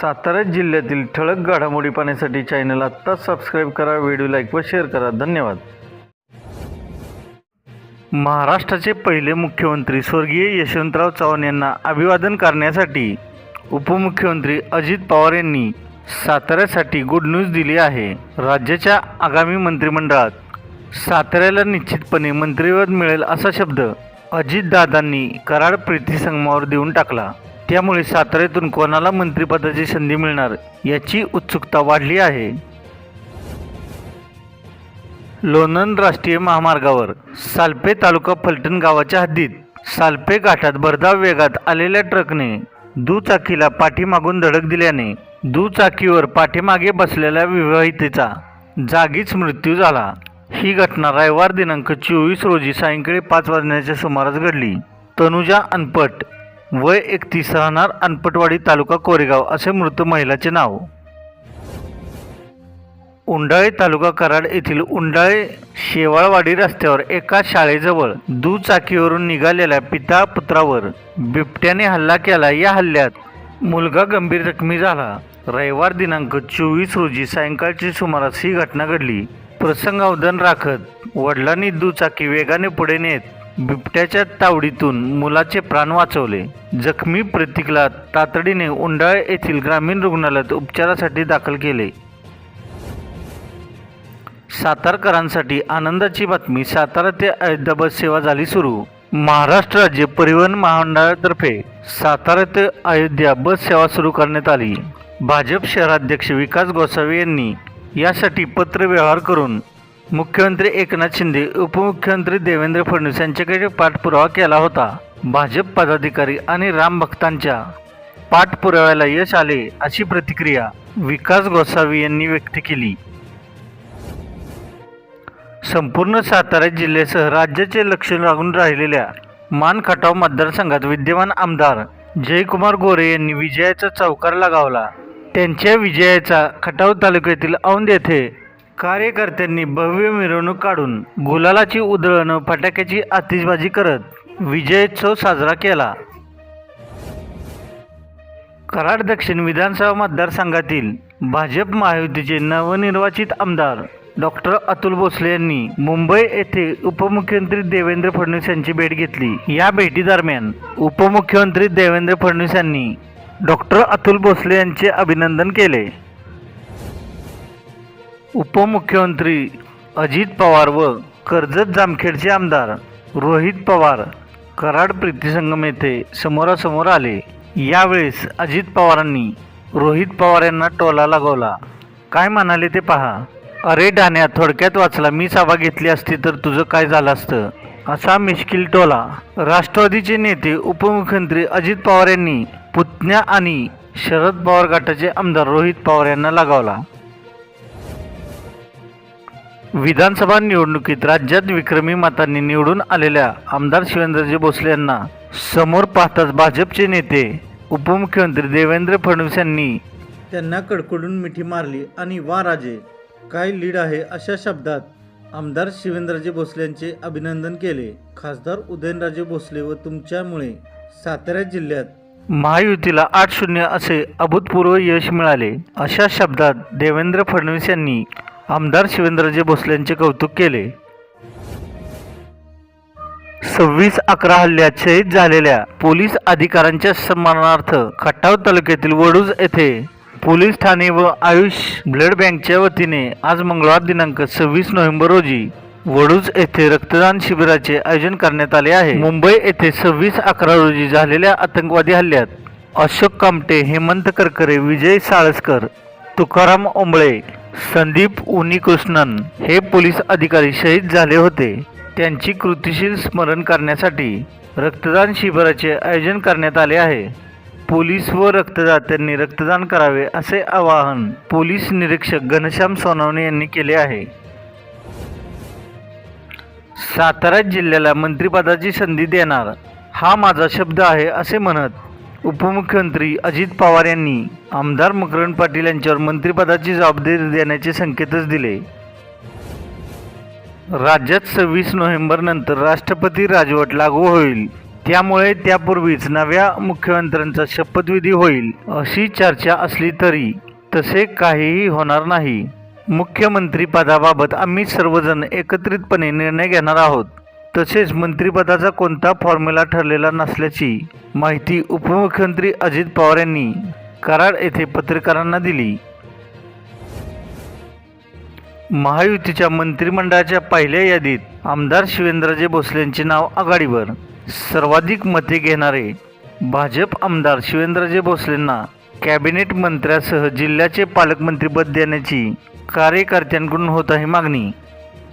सातारा जिल्ह्यातील ठळक घडामोडी पाहण्यासाठी चॅनल आत्ताच सबस्क्राईब करा व्हिडिओ लाईक व शेअर करा. धन्यवाद. महाराष्ट्राचे पहिले मुख्यमंत्री स्वर्गीय यशवंतराव चव्हाण यांना अभिवादन करण्यासाठी उपमुख्यमंत्री अजित पवार यांनी साताऱ्यासाठी गुड न्यूज दिली आहे. राज्याच्या आगामी मंत्रिमंडळात साताऱ्याला निश्चितपणे मंत्रिपद मिळेल असा शब्द अजितदादांनी कराड प्रीतीसंगमावर देऊन टाकला. त्यामुळे साताऱ्यातून कोणाला मंत्रिपदाची संधी मिळणार याची उत्सुकता वाढली आहे. लोणंद राष्ट्रीय महामार्गावर सालपे तालुका फलटण गावाच्या हद्दीत सालपे घाटात भरधाव वेगात आलेल्या ट्रकने दुचाकीला पाठीमागून धडक दिल्याने दुचाकीवर पाठीमागे बसलेल्या विवाहितेचा जागीच मृत्यू झाला. ही घटना रविवार दिनांक चोवीस रोजी सायंकाळी पाच वाजण्याच्या सुमारास घडली. तनुजा अनपट वय एकतीस राहणार अनपटवाडी तालुका कोरेगाव असे मृत महिलाचे नाव. उंडाळे तालुका कराड येथील उंडाळे शेवाळवाडी रस्त्यावर एका शाळेजवळ दुचाकीवरून निघालेल्या पिता पुत्रावर बिबट्याने हल्ला केला. या हल्ल्यात मुलगा गंभीर जखमी झाला. रविवार दिनांक चोवीस रोजी सायंकाळची सुमारास ही घटना घडली. प्रसंगावधान राखत वडिलांनी दुचाकी वेगाने पुढे नेत बिबट्याच्या तावडीतून मुलाचे प्राण वाचवले. जखमी प्रतीकला तातडीने उंडाळे येथील ग्रामीण रुग्णालयात उपचारासाठी दाखल केले. सातारकरांसाठी आनंदाची बातमी सातारा ते अयोध्या बस सेवा झाली सुरू. महाराष्ट्र राज्य परिवहन महामंडळातर्फे सातारा ते अयोध्या बस सेवा सुरू करण्यात आली. भाजप शहराध्यक्ष विकास गोसावी यांनी यासाठी पत्रव्यवहार करून मुख्यमंत्री एकनाथ शिंदे उपमुख्यमंत्री देवेंद्र फडणवीस यांच्याकडे पाठपुरावा केला होता. भाजप पदाधिकारी आणि राम भक्तांच्या पाठपुराव्याला यश आले अशी प्रतिक्रिया विकास गोसावी यांनी व्यक्त केली. संपूर्ण सातारा जिल्ह्यासह राज्याचे लक्ष लागून राहिलेल्या मान खटाव मतदारसंघात विद्यमान आमदार जयकुमार गोरे यांनी विजयाचा चौकार लगावला. त्यांच्या विजयाचा खटाव तालुक्यातील औंध येथे कार्यकर्त्यांनी भव्य मिरवणूक काढून गुलालाची उधळण फटाक्याची आतिषबाजी करत विजयोत्सव साजरा केला. कराड दक्षिण विधानसभा मतदारसंघातील भाजप महायुतीचे नवनिर्वाचित आमदार डॉक्टर अतुल भोसले यांनी मुंबई येथे उपमुख्यमंत्री देवेंद्र फडणवीस यांची भेट घेतली. या भेटीदरम्यान उपमुख्यमंत्री देवेंद्र फडणवीस यांनी डॉक्टर अतुल भोसले यांचे अभिनंदन केले. उपमुख्यमंत्री अजित पवार व कर्जत जामखेडचे आमदार रोहित पवार कराड प्रीतीसंगम येथे समोरासमोर आले. यावेळेस अजित पवारांनी रोहित पवार यांना टोला लागवला. काय म्हणाले ते पहा. अरे डाण्या थोडक्यात वाचला. मी सभा घेतली असती तर तुझं काय झालं असतं? असा मिश्किल टोला. राष्ट्रवादीचे नेते उपमुख्यमंत्री अजित पवार यांनी पुतण्या आणि शरद पवार गटाचे आमदार रोहित पवार यांना लगावला. विधानसभा निवडणुकीत राज्यात विक्रमी मतांनी निवडून आलेल्या आमदार शिवेंद्रजी भोसले यांना समोर पाहताच भाजपचे नेते उपमुख्यमंत्री देवेंद्र फडणवीस यांनी त्यांना कडकडून मिठी मारली आणि वा राजे काय लीड आहे अशा शब्दात आमदार शिवेंद्रजी भोसले यांचे अभिनंदन केले. खासदार उदयनराजे भोसले व तुमच्यामुळे सातारा जिल्ह्यात महायुतीला आठ शून्य असे अभूतपूर्व यश मिळाले अशा शब्दात देवेंद्र फडणवीस यांनी आमदार शिवेंद्रजी भोसले यांचे कौतुक केले. सव्वीस अकरा हल्ल्यात शहीद झालेल्या पोलीस अधिकाऱ्यांच्या सन्मानार्थ खटाव तालुक्यातील वडूज येथे पोलीस ठाणे व आयुष ब्लड बँकच्या वतीने आज मंगळवार दिनांक सव्वीस नोव्हेंबर रोजी वडूज येथे रक्तदान शिबिराचे आयोजन करण्यात आले आहे. मुंबई येथे सव्वीस अकरा रोजी झालेल्या आतंकवादी हल्ल्यात अशोक कामटे हेमंत करकरे विजय साळसकर तुकाराम ओंबळे संदीप उनिकृष्णन हे पोलीस अधिकारी शहीद झाले होते. त्यांची कृतिशील स्मरण करण्यासाठी रक्तदान शिबिराचे आयोजन करण्यात आले आहे. पोलीस व रक्तदात्यांनी रक्तदान करावे असे आवाहन पोलीस निरीक्षक घनश्याम सोनवणे यांनी केले आहे. सातारा जिल्ह्याला मंत्रिपदाची संधी देणार हा माझा शब्द आहे असे म्हणत उपमुख्यमंत्री अजित पवार यांनी आमदार मकरंद पाटील यांच्यावर मंत्रिपदाची जबाबदारी देण्याचे संकेतच दिले. राज्यात सव्वीस नोव्हेंबरनंतर राष्ट्रपती राजवट लागू होईल. त्यामुळे त्यापूर्वीच नव्या मुख्यमंत्र्यांचा शपथविधी होईल अशी चर्चा असली तरी तसे काहीही होणार नाही. मुख्यमंत्री पदाबाबत आम्ही सर्वजण एकत्रितपणे निर्णय घेणार आहोत. तसेच मंत्रिपदाचा कोणता फॉर्म्युला ठरलेला नसल्याची माहिती उपमुख्यमंत्री अजित पवार यांनी कराड येथे पत्रकारांना दिली. महायुतीच्या मंत्रिमंडळाच्या पहिल्या यादीत आमदार शिवेंद्रजे भोसलेंचे नाव आघाडीवर. सर्वाधिक मते घेणारे भाजप आमदार शिवेंद्रजे भोसलेंना कॅबिनेट मंत्र्यासह जिल्ह्याचे पालकमंत्रीपद देण्याची कार्यकर्त्यांकडून होत आहे मागणी.